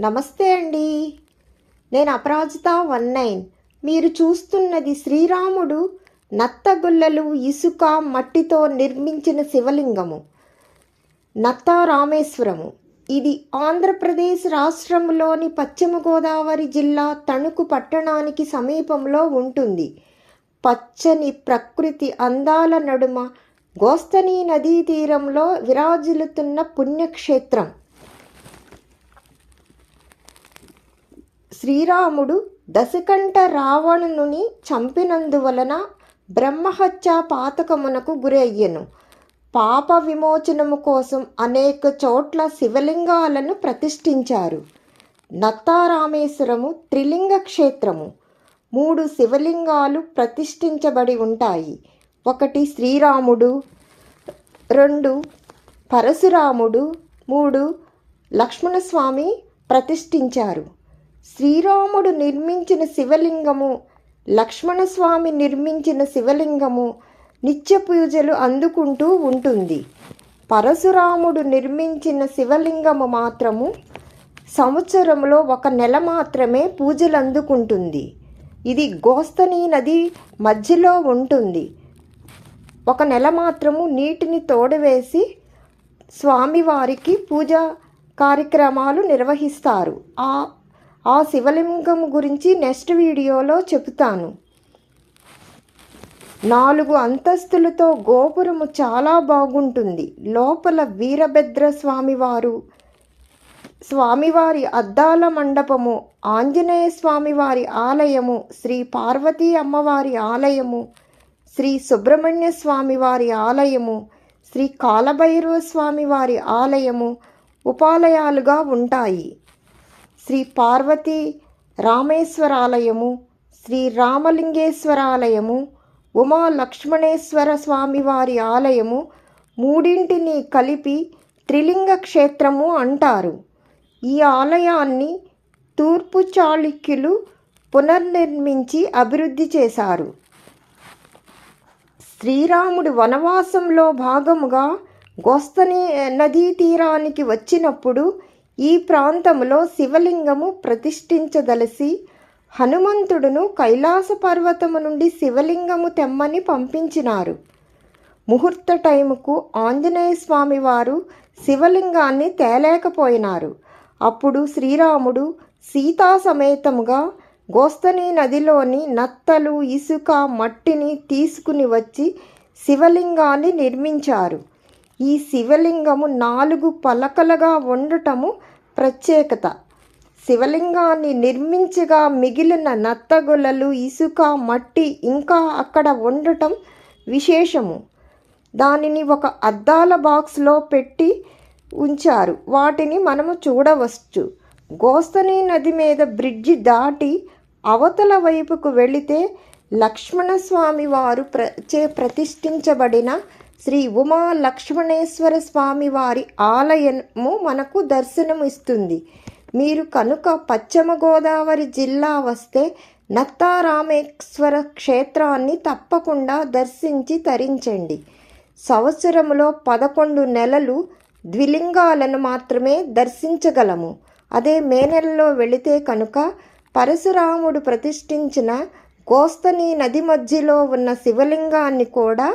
నమస్తే అండి. నేను అపరాజిత వన్ నైన్. మీరు చూస్తున్నది శ్రీరాముడు నత్తగుల్లలు ఇసుక మట్టితో నిర్మించిన శివలింగము నత్త రామేశ్వరము ఇది ఆంధ్రప్రదేశ్ రాష్ట్రంలోని పశ్చిమ గోదావరి జిల్లా తణుకు పట్టణానికి సమీపంలో ఉంటుంది. పచ్చని ప్రకృతి అందాల నడుమ గోస్తని నదీ తీరంలో విరాజిల్లుతున్న పుణ్యక్షేత్రం. శ్రీరాముడు దశకంఠ రావణుని చంపినందువలన బ్రహ్మహత్య పాతకమునకు గురయ్యెను. పాప విమోచనము కోసం అనేక చోట్ల శివలింగాలను ప్రతిష్ఠించారు. నత్తారామేశ్వరము త్రిలింగ క్షేత్రము. మూడు శివలింగాలు ప్రతిష్ఠించబడి ఉంటాయి. ఒకటి శ్రీరాముడు రెండు పరశురాముడు మూడు లక్ష్మణస్వామి ప్రతిష్ఠించారు. శ్రీరాముడు నిర్మించిన శివలింగము లక్ష్మణస్వామి నిర్మించిన శివలింగము నిత్య పూజలు అందుకుంటూ ఉంటుంది. పరశురాముడు నిర్మించిన శివలింగము మాత్రము సంవత్సరంలో ఒక నెల మాత్రమే పూజలు అందుకుంటుంది. ఇది గోస్తని నది మధ్యలో ఉంటుంది. ఒక నెల మాత్రము నీటిని తోడవేసి స్వామివారికి పూజ కార్యక్రమాలు నిర్వహిస్తారు. ఆ ఆ శివలింగం గురించి నెక్స్ట్ వీడియోలో చెబుతాను. నాలుగు అంతస్తులతో గోపురము చాలా బాగుంటుంది. లోపల వీరభద్ర స్వామివారు స్వామివారి అద్దాల మండపము ఆంజనేయ స్వామివారి ఆలయము శ్రీ పార్వతీ అమ్మవారి ఆలయము శ్రీ సుబ్రహ్మణ్య స్వామివారి ఆలయము శ్రీ కాలభైరవ స్వామివారి ఆలయము ఉపాలయాలుగా ఉంటాయి. శ్రీ పార్వతి రామేశ్వరాలయము శ్రీ రామలింగేశ్వరాలయము ఉమా లక్ష్మణేశ్వర స్వామివారి ఆలయము మూడింటిని కలిపి త్రిలింగ క్షేత్రము అంటారు. ఈ ఆలయాన్ని తూర్పు చాళుక్యులు పునర్నిర్మించి అభివృద్ధి చేశారు. శ్రీరాముడు వనవాసంలో భాగముగా గోస్తని నదీ తీరానికి వచ్చినప్పుడు ఈ ప్రాంతంలో శివలింగము ప్రతిష్ఠించదలసి హనుమంతుడును కైలాస పర్వతము నుండి శివలింగము తెమ్మని పంపించినారు. ముహూర్త టైముకు ఆంజనేయ స్వామి వారు శివలింగాన్ని తేలేకపోయినారు. అప్పుడు శ్రీరాముడు సీతా సమేతముగా గోస్తని నదిలోని నత్తలు ఇసుక మట్టిని తీసుకుని వచ్చి శివలింగాన్ని నిర్మించారు. ఈ శివలింగము నాలుగు పలకలుగా ఉండటము ప్రత్యేకత. శివలింగాన్ని నిర్మించగా మిగిలిన నత్తగులలు ఇసుక మట్టి ఇంకా అక్కడ ఉండటం విశేషము. దానిని ఒక అద్దాల బాక్స్లో పెట్టి ఉంచారు. వాటిని మనము చూడవచ్చు. గోస్తని నది మీద బ్రిడ్జి దాటి అవతల వైపుకు వెళితే లక్ష్మణస్వామి వారు ప్ర చే ప్రతిష్ఠించబడిన శ్రీ ఉమా లక్ష్మణేశ్వర స్వామి వారి ఆలయము మనకు దర్శనం ఇస్తుంది మీరు కనుక పశ్చిమ గోదావరి జిల్లా వస్తే నత్తారామేశ్వర క్షేత్రాన్ని తప్పకుండా దర్శించి తరించండి. సంవత్సరంలో పదకొండు నెలలు ద్విలింగాలను మాత్రమే దర్శించగలము. అదే మే నెలలో వెళితే కనుక పరశురాముడు ప్రతిష్ఠించిన గోస్తని నది మధ్యలో ఉన్న శివలింగాన్ని కూడా